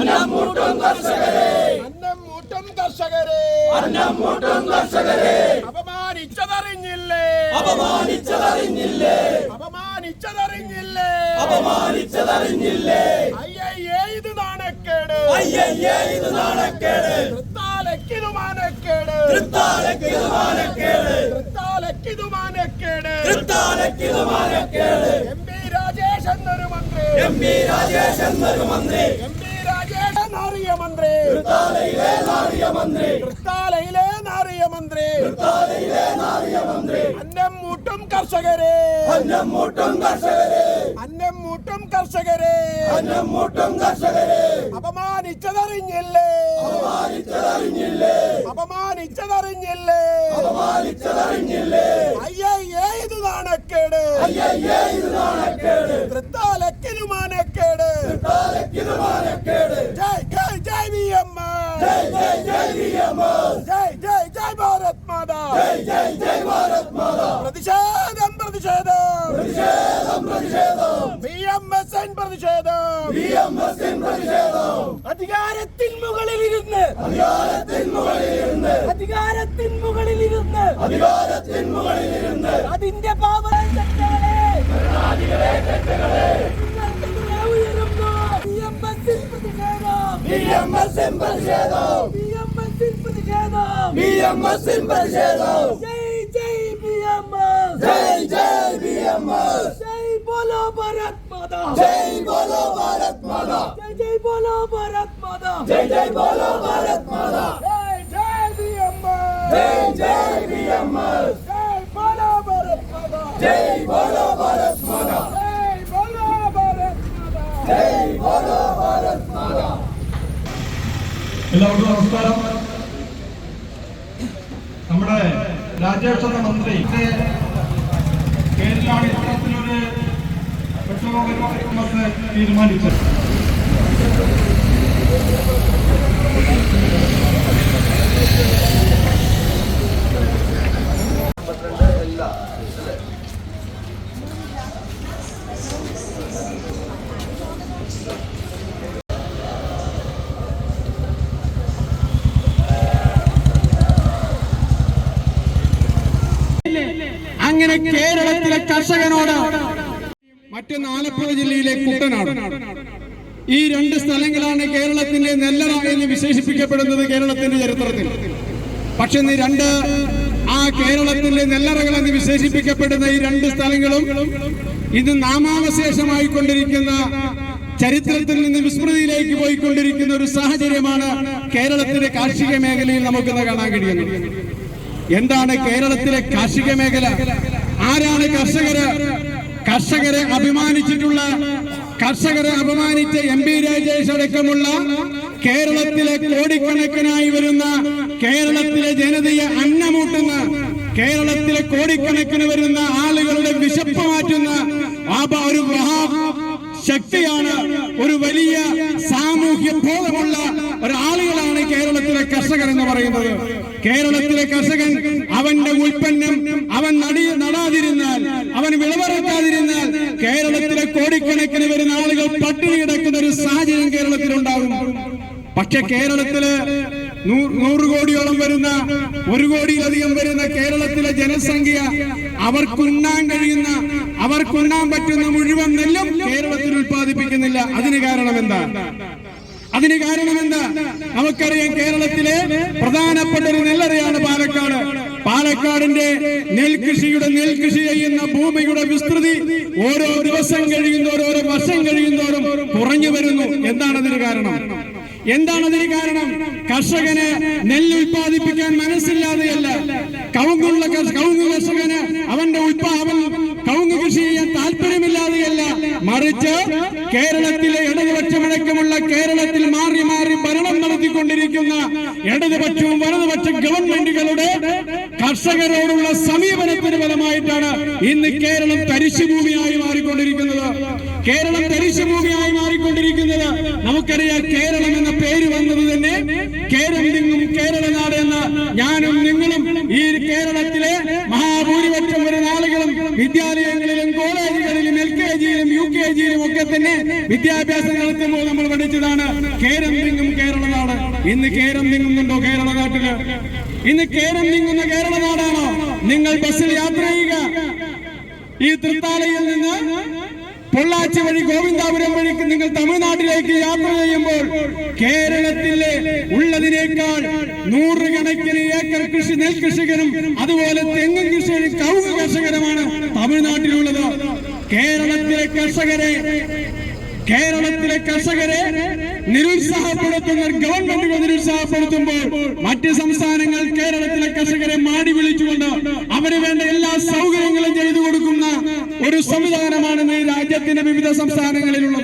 അന്നം മൂട്ടും കർഷകരെ. അന്നം മൂട്ടും കർഷകരെ. അന്നം മൂട്ടും കർഷകരെ. അപമാനിച്ചതറിഞ്ഞില്ലേ? അപമാനിച്ചതറിഞ്ഞില്ലേ? അപമാനിച്ചതറിഞ്ഞില്ലേ? അപമാനിച്ചതറിഞ്ഞില്ലേ? അയ്യയ്യേ ഇത് നാണക്കേട്. അയ്യയ്യേ ഇത് നാണക്കേട്. തൃത്താലക്കിതു മാനക്കേട് തൃത്താലക്കിത് മാനക്കേട് തൃത്താലക്കിതു മാനക്കേട് തൃത്താലക്കിത് മാനക്കേട് എം പി രാജേഷ് എന്നൊരു മന്ത്രി. എം പി രാജേഷ് എന്നൊരു മന്ത്രി. എം നാറിയ മന്ത്രി തൃത്താലയിലെ നാറിയ മന്ത്രി അന്നം മൂട്ടും കർഷകരെ. അന്നം മൂട്ടും കർഷകരെ. അന്നം മൂട്ടും കർഷകരെ അന്നം മൂട്ടും കർഷകരെ അപമാനിച്ചതറിഞ്ഞില്ലേ? അപമാനിച്ചതറിഞ്ഞില്ലേ? അപമാനിച്ചതറിഞ്ഞില്ലേ അപമാനിച്ചതറിഞ്ഞില്ലേ അയ്യയ്യേ ഇത് നാണക്കേട്. അയ്യയ്യേ ഇത് നാണക്കേട് തൃത്താലക്കിതു മാനക്കേട്. ജയ് ജയ് ജയ് ജയ് ജയ് ജയ് ജയ് ജയ് ജയ് ഭാരത് മാതാ. ജയ് ജയ് ജയ് ഭാരത് മാതാ. പ്രതിഷേധം പ്രതിഷേധം. പ്രതിഷേധം പ്രതിഷേധം. ബി എം എസ് എൻ പ്രതിഷേധം ബി എം എസിൻ പ്രതിഷേധം അധികാരത്തിൻ അധികാരത്തിൻ മുകളിലിരുന്ന്. അധികാരത്തിൻ അധികാരത്തിൻ മുകളിലിരുന്ന് അതിന്റെ പാവങ്ങളെ ഉയരുന്നു ബി എം എസിൻ പ്രതിഷേധം ബി എം എസിൻ പ്രതിഷേധം ബി എം എസിൻ പ്രതിഷേധം ബി എം എസിൻ പ്രതിഷേധം ജയ് ജയ് ബി എം എസ് ജയ് ജയ് ബി എം എസ് ജയ് ബോലോ ഭാരത് മാതാ ജയ് ബോലോ ഭാരത് മാതാ ജയ് ജയ് ബോലോ ഭാരത് മാതാ ജയ് ജയ് ബോലോ ഭാരത് മാതാ ജയ് ജയ് ബി എം ജയ് എസ് ജയ് ബി എം എസ് ജയ് ബോലോ ഭാരത് മാതാ ജയ് ബോലോ ഭാരത് മാതാ ജയ് ബോലോ ഭാരത് മാതാ ജയ് ബോലോ ഭാരത് മാതാ എല്ലാവർക്കും നമസ്കാരം. നമ്മുടെ രാജേഷ് എന്ന മന്ത്രി പേരിലാണ് ഇത്തരത്തിലൊരു പ്രക്ഷോഭമെന്ന് തീരുമാനിച്ചത്. അങ്ങനെ കേരളത്തിലെ കർഷകനോട് മറ്റൊന്ന് ആലപ്പുഴ ജില്ലയിലെ കുട്ടനാട്. ഈ രണ്ട് സ്ഥലങ്ങളാണ് കേരളത്തിന്റെ നെല്ലറ വിശേഷിപ്പിക്കപ്പെടുന്നത് കേരളത്തിന്റെ ചരിത്രത്തിൽ. പക്ഷെ ഈ രണ്ട് ആ കേരളത്തിന്റെ നെല്ലറകൾ എന്ന് വിശേഷിപ്പിക്കപ്പെടുന്ന ഈ രണ്ട് സ്ഥലങ്ങളും ഇത് നാമാവശേഷമായി കൊണ്ടിരിക്കുന്ന ചരിത്രത്തിൽ നിന്ന് വിസ്മൃതിയിലേക്ക് പോയിക്കൊണ്ടിരിക്കുന്ന ഒരു സാഹചര്യമാണ് കേരളത്തിന്റെ കാർഷിക മേഖലയിൽ നമുക്കിന്ന് കാണാൻ കഴിയുന്നത്. എന്താണ് കേരളത്തിലെ കാർഷിക മേഖല? ആരാണ് കർഷകര്? കർഷകരെ അഭിമാനിച്ചിട്ടുള്ള കർഷകരെ അപമാനിച്ച എം പി രാജേഷ് അടക്കമുള്ള കേരളത്തിലെ കോടിക്കണക്കിനായി വരുന്ന കേരളത്തിലെ ജനതയെ അന്നമൂട്ടുന്ന കേരളത്തിലെ കോടിക്കണക്കിന് വരുന്ന ആളുകളുടെ വിശപ്പ് മാറ്റുന്ന ഒരു മഹാ ശക്തിയാണ് ഒരു വലിയ സാമൂഹ്യ ബോധമുള്ള ഒരാളുകളാണ് കേരളത്തിലെ കർഷകൻ എന്ന് പറയുന്നത്. കേരളത്തിലെ കർഷകൻ അവന്റെ ഉൽപ്പന്നം അവൻ നടി നടാതിരുന്നാൽ അവൻ വിളവറക്കാതിരുന്നാൽ കേരളത്തിലെ കോടിക്കണക്കിന് വരുന്ന ആളുകൾ പട്ടിണി കിടക്കുന്ന ഒരു സാഹചര്യം കേരളത്തിലുണ്ടാകും പക്ഷെ കേരളത്തിൽ നൂറ് കോടിയോളം വരുന്ന ഒരു കോടിയിലധികം വരുന്ന കേരളത്തിലെ ജനസംഖ്യ അവർക്കുണ്ണാൻ കഴിയുന്ന അവർക്കുണ്ണാൻ പറ്റുന്ന മുഴുവൻ നെല്ലും കേരളത്തിൽ ഉൽപ്പാദിപ്പിക്കുന്നില്ല. അതിന് കാരണം എന്താ അതിന് കാരണം എന്താ നമുക്കറിയാം കേരളത്തിലെ പ്രധാനപ്പെട്ട ഒരു നെല്ലറയാണ് പാലക്കാട്. പാലക്കാടിന്റെ നെൽകൃഷിയുടെ നെൽകൃഷി ചെയ്യുന്ന ഭൂമിയുടെ വിസ്തൃതി ഓരോ ദിവസം കഴിയുന്നോറും ഓരോ വർഷം കഴിയുന്നോറും കുറഞ്ഞു വരുന്നു. എന്താണ് അതിന് കാരണം? എന്താണ് അതിന് കാരണം? കർഷകന് നെല്ല് ഉൽപ്പാദിപ്പിക്കാൻ മനസ്സില്ലാതെയല്ല. കവുങ്ങുള്ള കവുങ്ങ് കർഷകന് അവന്റെ ഉൽപാ അവൻ കവുങ്ങ് കൃഷി ചെയ്യാൻ താല്പര്യമില്ലാതെയല്ല. മറിച്ച് കേരളത്തിലെ ഇടതുപക്ഷമടക്കമുള്ള കേരളത്തിൽ മാറി മാറി ഭരണം നടത്തിക്കൊണ്ടിരിക്കുന്ന ഇടതുപക്ഷവും വലതുപക്ഷ ഗവൺമെന്റുകളുടെ കർഷകരോടുള്ള സമീപനത്തിന് ഫലമായിട്ടാണ് ഇന്ന് കേരളം തരിശുഭൂമിയായി മാറിക്കൊണ്ടിരിക്കുന്നത്. കേരളം തരിശുഭൂമിയായി മാറിക്കൊണ്ടിരിക്കുന്നത്. നമുക്കറിയാം കേരളം എന്ന പേര് വന്നത് തന്നെ കേരം നിന്നും കേരള നാട് എന്ന ഞാനും നിങ്ങളും ഈ കേരളത്തിലെ മഹാഭൂരിപക്ഷം ജിയിലും ഒക്കെ തന്നെ വിദ്യാഭ്യാസം നടത്തുമ്പോൾ നമ്മൾ പഠിച്ചതാണ്. കേരം തിങ്ങും കേരള നാട് ഇന്ന് കേരം തിങ്ങുന്നുണ്ടോ കേരള നാട്ടിൽ ഇന്ന് കേരം തിങ്ങുന്ന കേരള നാടാണോ? നിങ്ങൾ ബസ്സിൽ യാത്ര ചെയ്യുക. ഈ തൃത്താലയിൽ നിന്ന് പൊള്ളാച്ചി വഴി ഗോവിന്ദാപുരം വഴി നിങ്ങൾ തമിഴ്നാട്ടിലേക്ക് യാത്ര ചെയ്യുമ്പോൾ കേരളത്തിലെ ഉള്ളതിനേക്കാൾ നൂറുകണക്കിന് ഏക്കർ കൃഷി നെൽകൃഷികരും അതുപോലെ തെങ്ങും കൃഷിയും കവുങ്ങ് കർഷകരുമാണ് തമിഴ്നാട്ടിലുള്ളത്. കേരളത്തിലെ കർഷകരെ കേരളത്തിലെ കർഷകരെ നിരുത്സാഹപ്പെടുത്തുന്ന ഗവൺമെന്റുകൾ നിരുത്സാഹപ്പെടുത്തുമ്പോൾ മറ്റ് സംസ്ഥാനങ്ങൾ കേരളത്തിലെ കർഷകരെ മാടി വിളിച്ചുകൊണ്ട് അവന് വേണ്ട എല്ലാ സൗകര്യങ്ങളും ചെയ്തു കൊടുക്കുന്ന ഒരു സംവിധാനമാണ് രാജ്യത്തിന്റെ വിവിധ സംസ്ഥാനങ്ങളിലുള്ളത്.